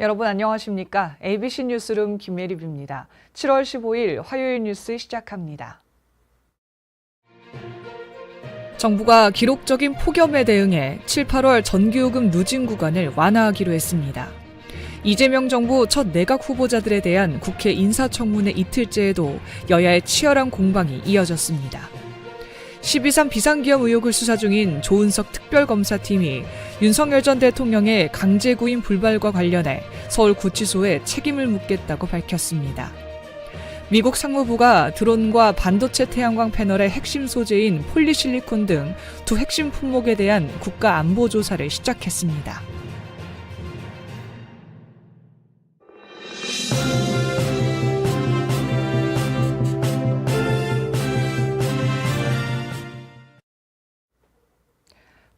여러분 안녕하십니까? ABC 뉴스룸 김예립입니다. 7월 15일 화요일 뉴스 시작합니다. 정부가 기록적인 폭염에 대응해 7, 8월 전기요금 누진 구간을 완화하기로 했습니다. 이재명 정부 첫 내각 후보자들에 대한 국회 인사청문회 이틀째에도 여야의 치열한 공방이 이어졌습니다. 12.3 비상기업 의혹을 수사 중인 조은석 특별검사팀이 윤석열 전 대통령의 강제구인 불발과 관련해 서울구치소에 책임을 묻겠다고 밝혔습니다. 미국 상무부가 드론과 반도체 태양광 패널의 핵심 소재인 폴리실리콘 등 두 핵심 품목에 대한 국가 안보 조사를 시작했습니다.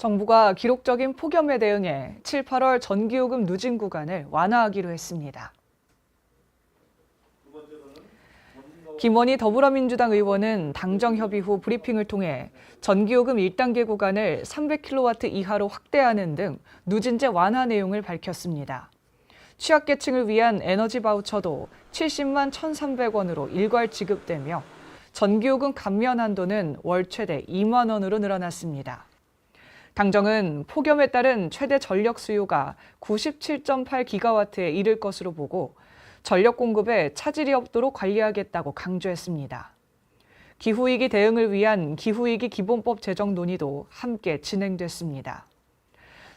정부가 기록적인 폭염에 대응해 7, 8월 전기요금 누진 구간을 완화하기로 했습니다. 김원희 더불어민주당 의원은 당정 협의 후 브리핑을 통해 전기요금 1단계 구간을 300kW 이하로 확대하는 등 누진제 완화 내용을 밝혔습니다. 취약계층을 위한 에너지 바우처도 70만 1,300원으로 일괄 지급되며 전기요금 감면 한도는 월 최대 2만 원으로 늘어났습니다. 당정은 폭염에 따른 최대 전력 수요가 97.8기가와트에 이를 것으로 보고 전력 공급에 차질이 없도록 관리하겠다고 강조했습니다. 기후위기 대응을 위한 기후위기 기본법 제정 논의도 함께 진행됐습니다.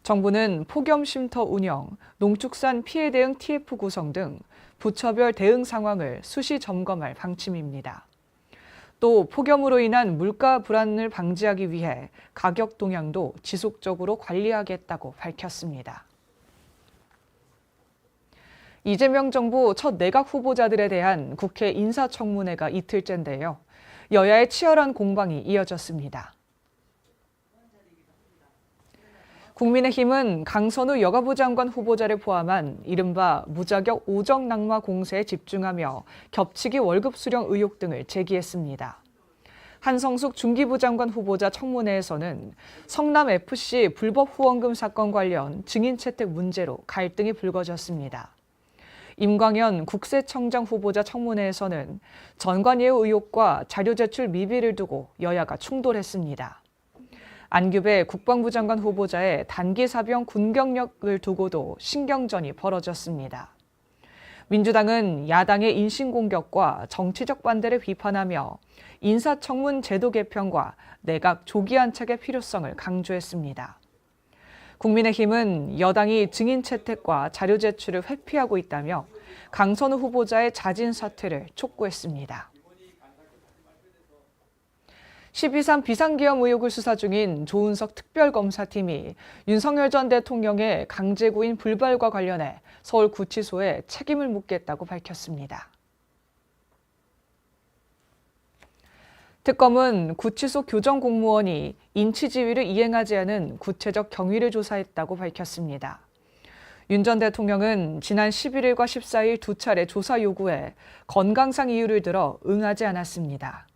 정부는 폭염 쉼터 운영, 농축산 피해 대응 TF 구성 등 부처별 대응 상황을 수시 점검할 방침입니다. 또 폭염으로 인한 물가 불안을 방지하기 위해 가격 동향도 지속적으로 관리하겠다고 밝혔습니다. 이재명 정부 첫 내각 후보자들에 대한 국회 인사청문회가 이틀째인데요. 여야의 치열한 공방이 이어졌습니다. 국민의힘은 강선우 여가부 장관 후보자를 포함한 이른바 무자격 오정 낙마 공세에 집중하며 겹치기 월급 수령 의혹 등을 제기했습니다. 한성숙 중기부 장관 후보자 청문회에서는 성남FC 불법 후원금 사건 관련 증인 채택 문제로 갈등이 불거졌습니다. 임광현 국세청장 후보자 청문회에서는 전관예우 의혹과 자료 제출 미비를 두고 여야가 충돌했습니다. 안규배 국방부 장관 후보자의 단기 사병 군 경력을 두고도 신경전이 벌어졌습니다. 민주당은 야당의 인신공격과 정치적 반대를 비판하며 인사청문 제도 개편과 내각 조기 안착의 필요성을 강조했습니다. 국민의힘은 여당이 증인 채택과 자료 제출을 회피하고 있다며 강선우 후보자의 자진 사퇴를 촉구했습니다. 12.3 비상기업 의혹을 수사 중인 조은석 특별검사팀이 윤석열 전 대통령의 강제구인 불발과 관련해 서울구치소에 책임을 묻겠다고 밝혔습니다. 특검은 구치소 교정 공무원이 인치 지휘를 이행하지 않은 구체적 경위를 조사했다고 밝혔습니다. 윤 전 대통령은 지난 11일과 14일 두 차례 조사 요구에 건강상 이유를 들어 응하지 않았습니다.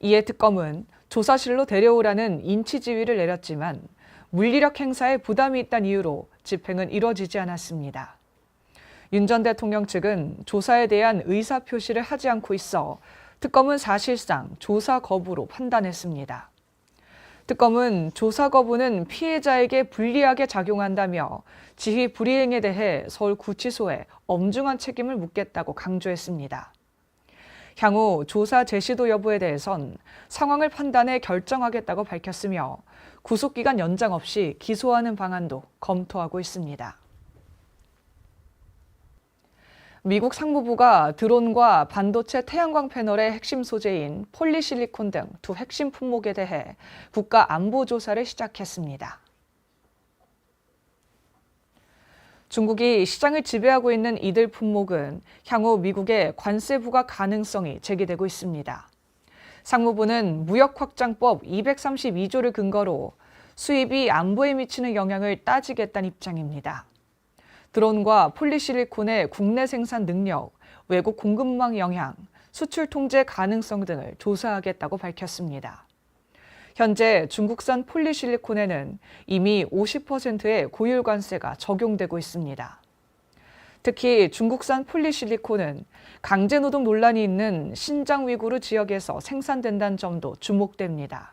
이에 특검은 조사실로 데려오라는 인치 지휘를 내렸지만 물리력 행사에 부담이 있다는 이유로 집행은 이뤄지지 않았습니다. 윤 전 대통령 측은 조사에 대한 의사 표시를 하지 않고 있어 특검은 사실상 조사 거부로 판단했습니다. 특검은 조사 거부는 피해자에게 불리하게 작용한다며 지휘 불이행에 대해 서울구치소에 엄중한 책임을 묻겠다고 강조했습니다. 향후 조사 제시도 여부에 대해선 상황을 판단해 결정하겠다고 밝혔으며 구속기간 연장 없이 기소하는 방안도 검토하고 있습니다. 미국 상무부가 드론과 반도체 태양광 패널의 핵심 소재인 폴리실리콘 등 두 핵심 품목에 대해 국가 안보 조사를 시작했습니다. 중국이 시장을 지배하고 있는 이들 품목은 향후 미국의 관세 부과 가능성이 제기되고 있습니다. 상무부는 무역 확장법 232조를 근거로 수입이 안보에 미치는 영향을 따지겠다는 입장입니다. 드론과 폴리실리콘의 국내 생산 능력, 외국 공급망 영향, 수출 통제 가능성 등을 조사하겠다고 밝혔습니다. 현재 중국산 폴리실리콘에는 이미 50%의 고율 관세가 적용되고 있습니다. 특히 중국산 폴리실리콘은 강제노동 논란이 있는 신장 위구르 지역에서 생산된다는 점도 주목됩니다.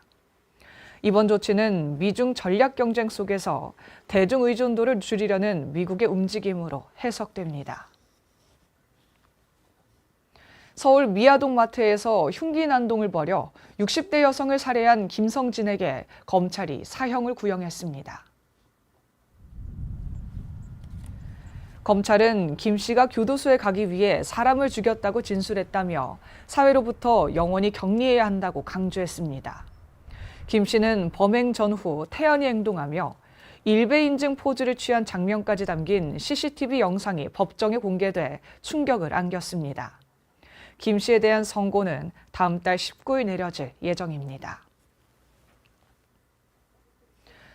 이번 조치는 미중 전략 경쟁 속에서 대중 의존도를 줄이려는 미국의 움직임으로 해석됩니다. 서울 미아동 마트에서 흉기 난동을 벌여 60대 여성을 살해한 김성진에게 검찰이 사형을 구형했습니다. 검찰은 김 씨가 교도소에 가기 위해 사람을 죽였다고 진술했다며 사회로부터 영원히 격리해야 한다고 강조했습니다. 김 씨는 범행 전후 태연히 행동하며 일배 인증 포즈를 취한 장면까지 담긴 CCTV 영상이 법정에 공개돼 충격을 안겼습니다. 김 씨에 대한 선고는 다음 달 19일 내려질 예정입니다.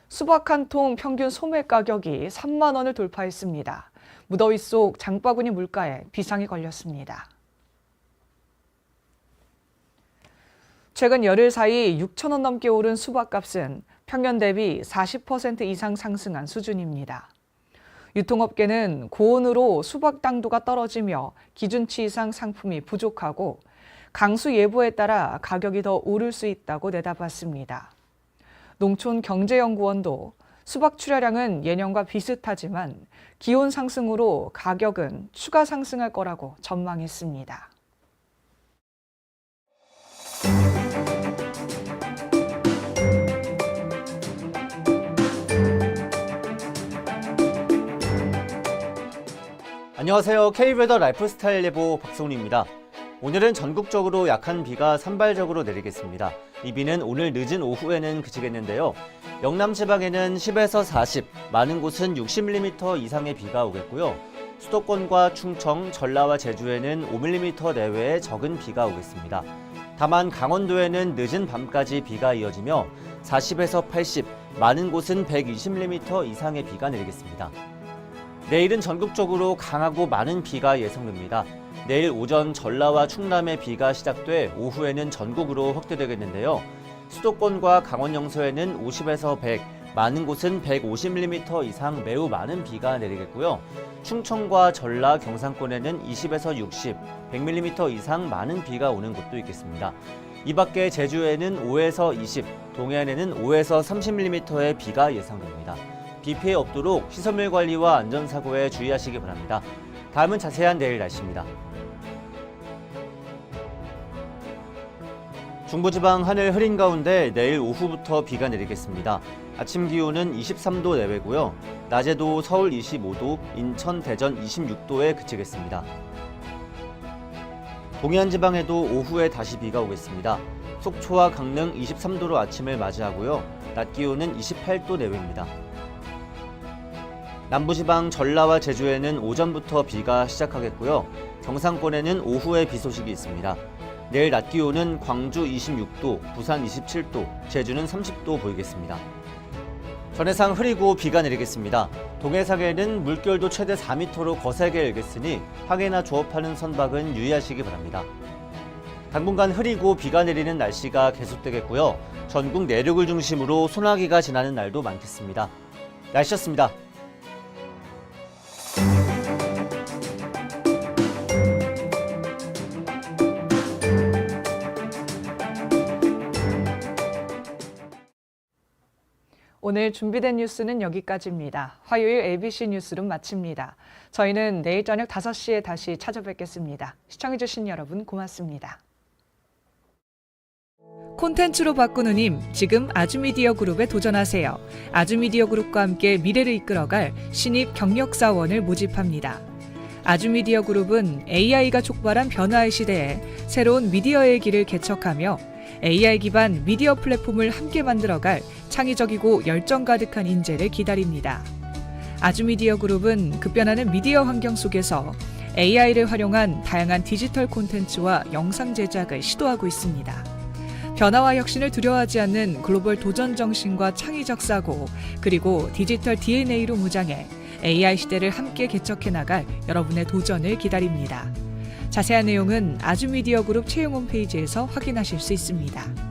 수박 한 통 평균 소매 가격이 3만 원을 돌파했습니다. 무더위 속 장바구니 물가에 비상이 걸렸습니다. 최근 열흘 사이 6천 원 넘게 오른 수박 값은 평년 대비 40% 이상 상승한 수준입니다. 유통업계는 고온으로 수박 당도가 떨어지며 기준치 이상 상품이 부족하고 강수 예보에 따라 가격이 더 오를 수 있다고 내다봤습니다. 농촌경제연구원도 수박 출하량은 예년과 비슷하지만 기온 상승으로 가격은 추가 상승할 거라고 전망했습니다. 안녕하세요. K웨더 라이프스타일 예보 박성훈입니다. 오늘은 전국적으로 약한 비가 산발적으로 내리겠습니다. 이 비는 오늘 늦은 오후에는 그치겠는데요. 영남 지방에는 10에서 40, 많은 곳은 60mm 이상의 비가 오겠고요. 수도권과 충청, 전라와 제주에는 5mm 내외의 적은 비가 오겠습니다. 다만 강원도에는 늦은 밤까지 비가 이어지며 40에서 80, 많은 곳은 120mm 이상의 비가 내리겠습니다. 내일은 전국적으로 강하고 많은 비가 예상됩니다. 내일 오전 전라와 충남에 비가 시작돼 오후에는 전국으로 확대되겠는데요. 수도권과 강원 영서에는 50에서 100, 많은 곳은 150mm 이상 매우 많은 비가 내리겠고요. 충청과 전라, 경상권에는 20에서 60, 100mm 이상 많은 비가 오는 곳도 있겠습니다. 이 밖에 제주에는 5에서 20, 동해안에는 5에서 30mm의 비가 예상됩니다. 비 피해 없도록 시설물 관리와 안전사고에 주의하시기 바랍니다. 다음은 자세한 내일 날씨입니다. 중부지방 하늘 흐린 가운데 내일 오후부터 비가 내리겠습니다. 아침 기온은 23도 내외고요. 낮에도 서울 25도, 인천, 대전 26도에 그치겠습니다. 동해안 지방에도 오후에 다시 비가 오겠습니다. 속초와 강릉 23도로 아침을 맞이하고요. 낮 기온은 28도 내외입니다. 남부지방 전라와 제주에는 오전부터 비가 시작하겠고요. 경상권에는 오후에 비 소식이 있습니다. 내일 낮 기온은 광주 26도, 부산 27도, 제주는 30도 보이겠습니다. 전해상 흐리고 비가 내리겠습니다. 동해상에는 물결도 최대 4m로 거세게 일겠으니 항해나 조업하는 선박은 유의하시기 바랍니다. 당분간 흐리고 비가 내리는 날씨가 계속되겠고요. 전국 내륙을 중심으로 소나기가 지나는 날도 많겠습니다. 날씨였습니다. 오늘 준비된 뉴스는 여기까지입니다. 화요일 ABC 뉴스룸 마칩니다. 저희는 내일 저녁 5시에 다시 찾아뵙겠습니다. 시청해주신 여러분 고맙습니다. 콘텐츠로 바꾸는 힘, 지금 아주미디어 그룹에 도전하세요. 아주미디어 그룹과 함께 미래를 이끌어갈 신입 경력사원을 모집합니다. 아주미디어 그룹은 AI가 촉발한 변화의 시대에 새로운 미디어의 길을 개척하며 AI 기반 미디어 플랫폼을 함께 만들어갈 창의적이고 열정 가득한 인재를 기다립니다. 아주미디어 그룹은 급변하는 미디어 환경 속에서 AI를 활용한 다양한 디지털 콘텐츠와 영상 제작을 시도하고 있습니다. 변화와 혁신을 두려워하지 않는 글로벌 도전 정신과 창의적 사고, 그리고 디지털 DNA로 무장해 AI 시대를 함께 개척해 나갈 여러분의 도전을 기다립니다. 자세한 내용은 아주미디어 그룹 채용 홈페이지에서 확인하실 수 있습니다.